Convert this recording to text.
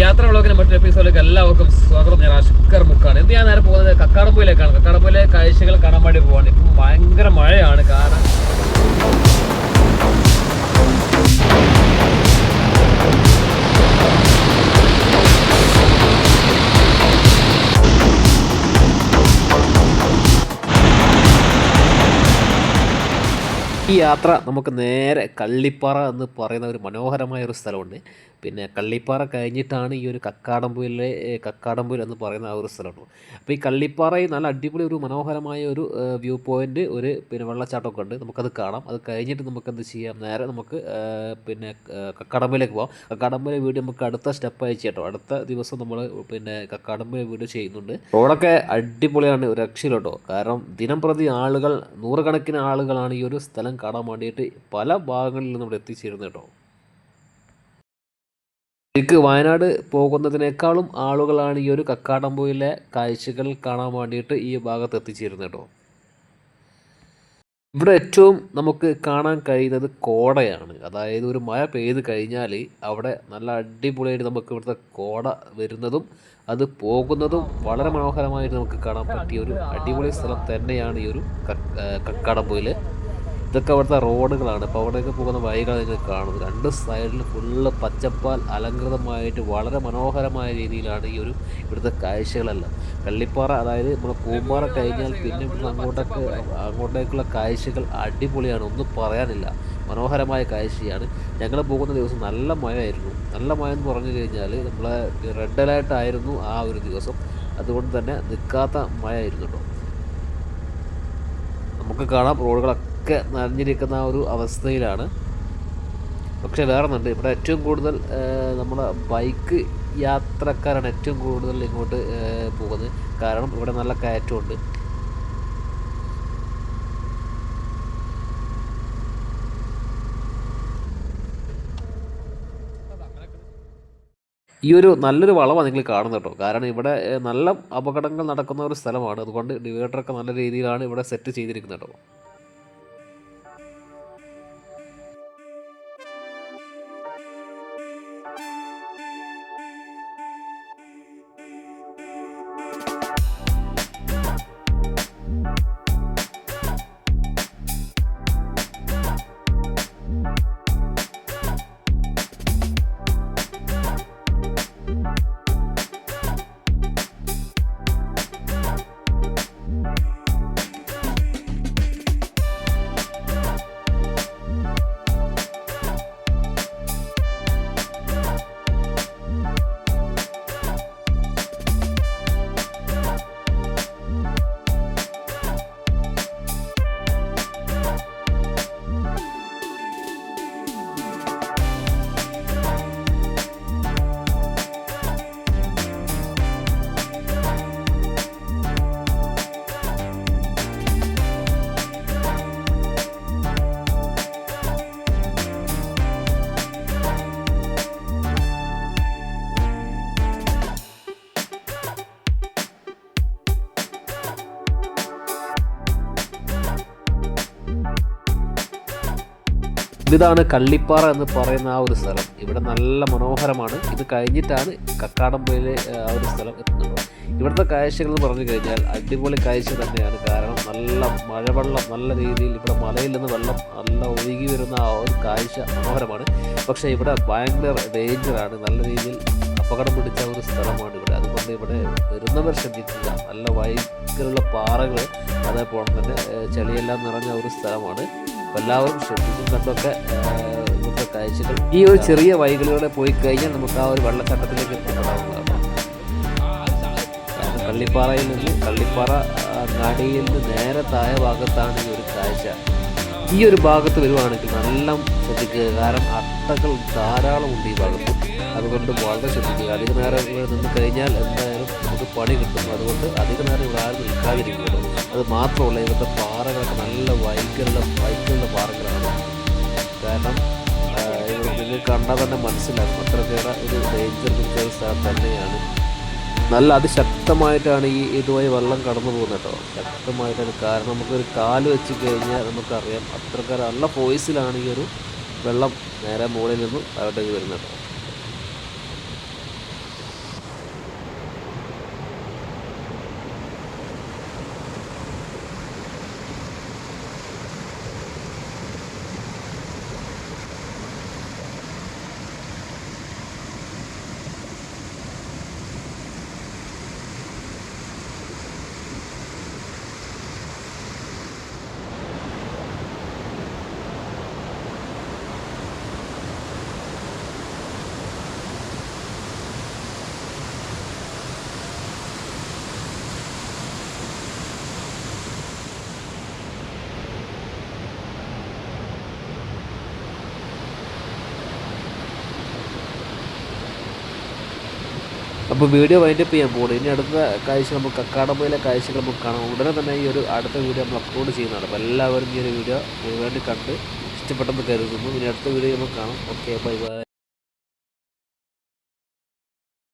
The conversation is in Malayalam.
യാത്ര വ്ളോഗിന് മറ്റൊരു എപ്പിസോഡിലേക്ക് എല്ലാവർക്കും സ്വാഗതം. ഞാൻ അഷ്കർ മുക്കാണ്. എന്ത് ഞാൻ നേരെ പോകുന്നത് കക്കാടംപൊയിലേക്കാണ്. കക്കാടംപൊയിലെ കാഴ്ചകൾ കാണാൻ വേണ്ടി പോവാണ്. ഇപ്പം ഭയങ്കര മഴയാണ്. കാരണം ഈ യാത്ര നമുക്ക് നേരെ കള്ളിപ്പാറ എന്ന് പറയുന്ന ഒരു മനോഹരമായ ഒരു സ്ഥലമുണ്ട്. പിന്നെ കള്ളിപ്പാറ കഴിഞ്ഞിട്ടാണ് ഈ ഒരു കക്കാടംപൊയിലെ ഏ, എന്ന് പറയുന്ന ആ ഒരു സ്ഥലമുണ്ട് അപ്പോൾ ഈ കള്ളിപ്പാറയിൽ നല്ല അടിപൊളി ഒരു മനോഹരമായ ഒരു വ്യൂ പോയിന്റ് ഒരു പിന്നെ വെള്ളച്ചാട്ടമൊക്കെ ഉണ്ട്. നമുക്കത് കാണാം. അത് കഴിഞ്ഞിട്ട് നമുക്ക് എന്ത് ചെയ്യാം? നേരെ നമുക്ക് പിന്നെ ഏ, കക്കാടംപൊയിലേക്ക് പോകാം കക്കാടംപൊയിലെ വീഡിയോ നമുക്ക് അടുത്ത സ്റ്റെപ്പ് അയച്ചു കേട്ടോ അടുത്ത ദിവസം നമ്മൾ പിന്നെ കക്കാടംപൊയിലെ വീഡിയോ ചെയ്യുന്നുണ്ട്. റോഡൊക്കെ അടിപൊളിയാണ് ഒരു കാരണം ദിനം പ്രതി ആളുകൾ നൂറുകണക്കിന് ആളുകളാണ് ഈ ഒരു സ്ഥലം കാണാൻ വേണ്ടിയിട്ട് പല ഭാഗങ്ങളിൽ നിന്ന് ഇവിടെ എത്തിച്ചേരുന്നത് കേട്ടോ ശരിക്ക് വയനാട് പോകുന്നതിനേക്കാളും ആളുകളാണ് ഈ ഒരു കക്കാടംപൊയിലെ കാഴ്ചകൾ കാണാൻ വേണ്ടിയിട്ട് ഈ ഭാഗത്ത് എത്തിച്ചേരുന്നത് കേട്ടോ. ഇവിടെ ഏറ്റവും നമുക്ക് കാണാൻ കഴിയുന്നത് കോടയാണ്. അതായത് ഒരു മഴ പെയ്ത് കഴിഞ്ഞാൽ അവിടെ നല്ല അടിപൊളിയായിട്ട് നമുക്ക് ഇവിടുത്തെ കോട വരുന്നതും അത് പോകുന്നതും വളരെ മനോഹരമായിട്ട് നമുക്ക് കാണാൻ പറ്റിയ ഒരു അടിപൊളി സ്ഥലം തന്നെയാണ് ഈ ഒരു കക്കാടംപൊയിൽ ഇതൊക്കെ അവിടുത്തെ റോഡുകളാണ്. അപ്പോൾ അവിടെയൊക്കെ പോകുന്ന വഴികൾ നിങ്ങൾ കാണുന്നത്. രണ്ട് സൈഡിൽ ഫുള്ള് പച്ചപ്പാൽ അലങ്കൃതമായിട്ട് വളരെ മനോഹരമായ രീതിയിലാണ് ഈ ഒരു ഇവിടുത്തെ കാഴ്ചകളെല്ലാം. കള്ളിപ്പാറ അതായത് നമ്മുടെ പൂമ്പാറ കഴിഞ്ഞാൽ പിന്നെ അങ്ങോട്ടേക്ക് അങ്ങോട്ടൊക്കെ അങ്ങോട്ടേക്കുള്ള കാഴ്ചകൾ അടിപൊളിയാണ്. ഒന്നും പറയാനില്ല. മനോഹരമായ കാഴ്ചയാണ്. ഞങ്ങൾ പോകുന്ന ദിവസം നല്ല മഴയായിരുന്നു. നല്ല മഴ എന്ന് പറഞ്ഞു കഴിഞ്ഞാൽ നമ്മളെ റെഡ് അലേർട്ട് ആയിരുന്നു ആ ഒരു ദിവസം. അതുകൊണ്ട് തന്നെ നിൽക്കാത്ത മഴയായിരുന്നു കേട്ടോ. നമുക്ക് കാണാം റോഡുകളൊക്കെ. നനഞ്ഞിരിക്കുന്ന ആ ഒരു അവസ്ഥയിലാണ്. പക്ഷേ വേറെ ഒന്നുണ്ട് ഇവിടെ ഏറ്റവും കൂടുതൽ നമ്മുടെ ബൈക്ക് യാത്രക്കാരാണ് ഏറ്റവും കൂടുതൽ ഇങ്ങോട്ട് പോകുന്നത്. കാരണം ഇവിടെ നല്ല കയറ്റമുണ്ട്. ഈ ഒരു നല്ലൊരു വളവാണ് നിങ്ങൾ കാണുന്നത് കേട്ടോ. കാരണം ഇവിടെ നല്ല അപകടങ്ങൾ നടക്കുന്ന ഒരു സ്ഥലമാണ്. അതുകൊണ്ട് ഡിവൈഡറൊക്കെ നല്ല രീതിയിലാണ് ഇവിടെ സെറ്റ് ചെയ്തിരിക്കുന്നത് കേട്ടോ. ഇതാണ് കള്ളിപ്പാറ എന്ന് പറയുന്ന ആ ഒരു സ്ഥലം. ഇവിടെ നല്ല മനോഹരമാണ്. ഇത് കഴിഞ്ഞിട്ടാണ് കക്കാടംപൊയിലെ ആ ഒരു സ്ഥലം എത്തുന്നത്. ഇവിടുത്തെ കാഴ്ചകൾ എന്ന് പറഞ്ഞു കഴിഞ്ഞാൽ അടിപൊളി കാഴ്ച തന്നെയാണ്. കാരണം നല്ല മഴവെള്ളം നല്ല രീതിയിൽ ഇവിടെ മലയിൽ നിന്ന് വെള്ളം നല്ല ഒഴുകി വരുന്ന ആ ഒരു കാഴ്ച മനോഹരമാണ്. പക്ഷേ ഇവിടെ ഭയങ്കര ഡേഞ്ചറാണ് നല്ല രീതിയിൽ അപകടം പിടിച്ച ഒരു സ്ഥലമാണ് ഇവിടെ. അതുകൊണ്ട് ഇവിടെ വരുന്നവർ ശ്രദ്ധിക്കുക നല്ല വൈകലുള്ള പാറകൾ അതേപോലെ തന്നെ ചെളിയെല്ലാം നിറഞ്ഞ ഒരു സ്ഥലമാണ്. എല്ലാവരും ശ്രദ്ധിച്ചും കണ്ടൊക്കെ ഇവിടുത്തെ കാഴ്ചകൾ. ഈ ഒരു ചെറിയ വൈകളിലൂടെ പോയി കഴിഞ്ഞാൽ നമുക്ക് ആ ഒരു വെള്ളച്ചാട്ടത്തിലേക്ക് എത്തിപ്പെടാവുന്നതാണ്. കള്ളിപ്പാറയിൽ നിന്ന് കള്ളിപ്പാറ അങ്ങാടിയിൽ നിന്ന് നേരെ താഴെ ഭാഗത്താണ് ഈ ഒരു കാഴ്ച. ഈ ഒരു ഭാഗത്ത് വരുവാണെങ്കിൽ നല്ല ശ്രദ്ധിക്കുക. കാരണം അട്ടകൾ ധാരാളം ഉണ്ട് ഈ ഭാഗത്ത്. അതുകൊണ്ട് വളരെ ശ്രദ്ധിക്കുക. അധിക നേരം ഇവിടെ നിന്ന് കഴിഞ്ഞാൽ എന്തായാലും നമുക്ക് പണി കിട്ടും. അതുകൊണ്ട് അധിക നേരം ഇവിടെ ആരും നിൽക്കാതിരിക്കുന്നു അത് മാത്രമല്ല ഇവിടുത്തെ പാറകളൊക്കെ നല്ല വൈകളുടെ വൈകളുടെ പാറകളാണ്. കാരണം നിങ്ങൾ കണ്ടാൽ തന്നെ മനസ്സിലാകും. അത്രക്കേറെ ഒരു ഡേഞ്ചർ പിടിച്ച സ്ഥലം തന്നെയാണ്. നല്ല അതിശക്തമായിട്ടാണ് ഈ ഇതുമായി വെള്ളം കടന്നു പോകുന്നത് കേട്ടോ. ശക്തമായിട്ടാണ്. കാരണം നമുക്കൊരു കാൽ വെച്ച് കഴിഞ്ഞാൽ നമുക്കറിയാം അത്രക്കാർ നല്ല ഫോയ്സിലാണ് ഈ ഒരു വെള്ളം നേരെ മുകളിൽ നിന്നും അവിടേക്ക് വരുന്നത്. കേട്ടോ അപ്പോൾ വീഡിയോ വൈൻഡപ്പ് ചെയ്യാൻ പോകുന്നത് ഇനി അടുത്ത കാഴ്ച നമുക്ക് അക്കാഡമിയിലെ കാഴ്ചകൾ നമുക്ക് കാണാം. ഉടനെ തന്നെ ഈ ഒരു അടുത്ത വീഡിയോ നമ്മൾ അപ്ലോഡ് ചെയ്യുന്നതാണ്. അപ്പോൾ എല്ലാവരും ഈ ഒരു വീഡിയോ വേണ്ടി കണ്ട് ഇഷ്ടപ്പെട്ടെന്ന് കരുതുന്നു. ഇനി അടുത്ത വീഡിയോ നമുക്ക് കാണാം. Okay bye bye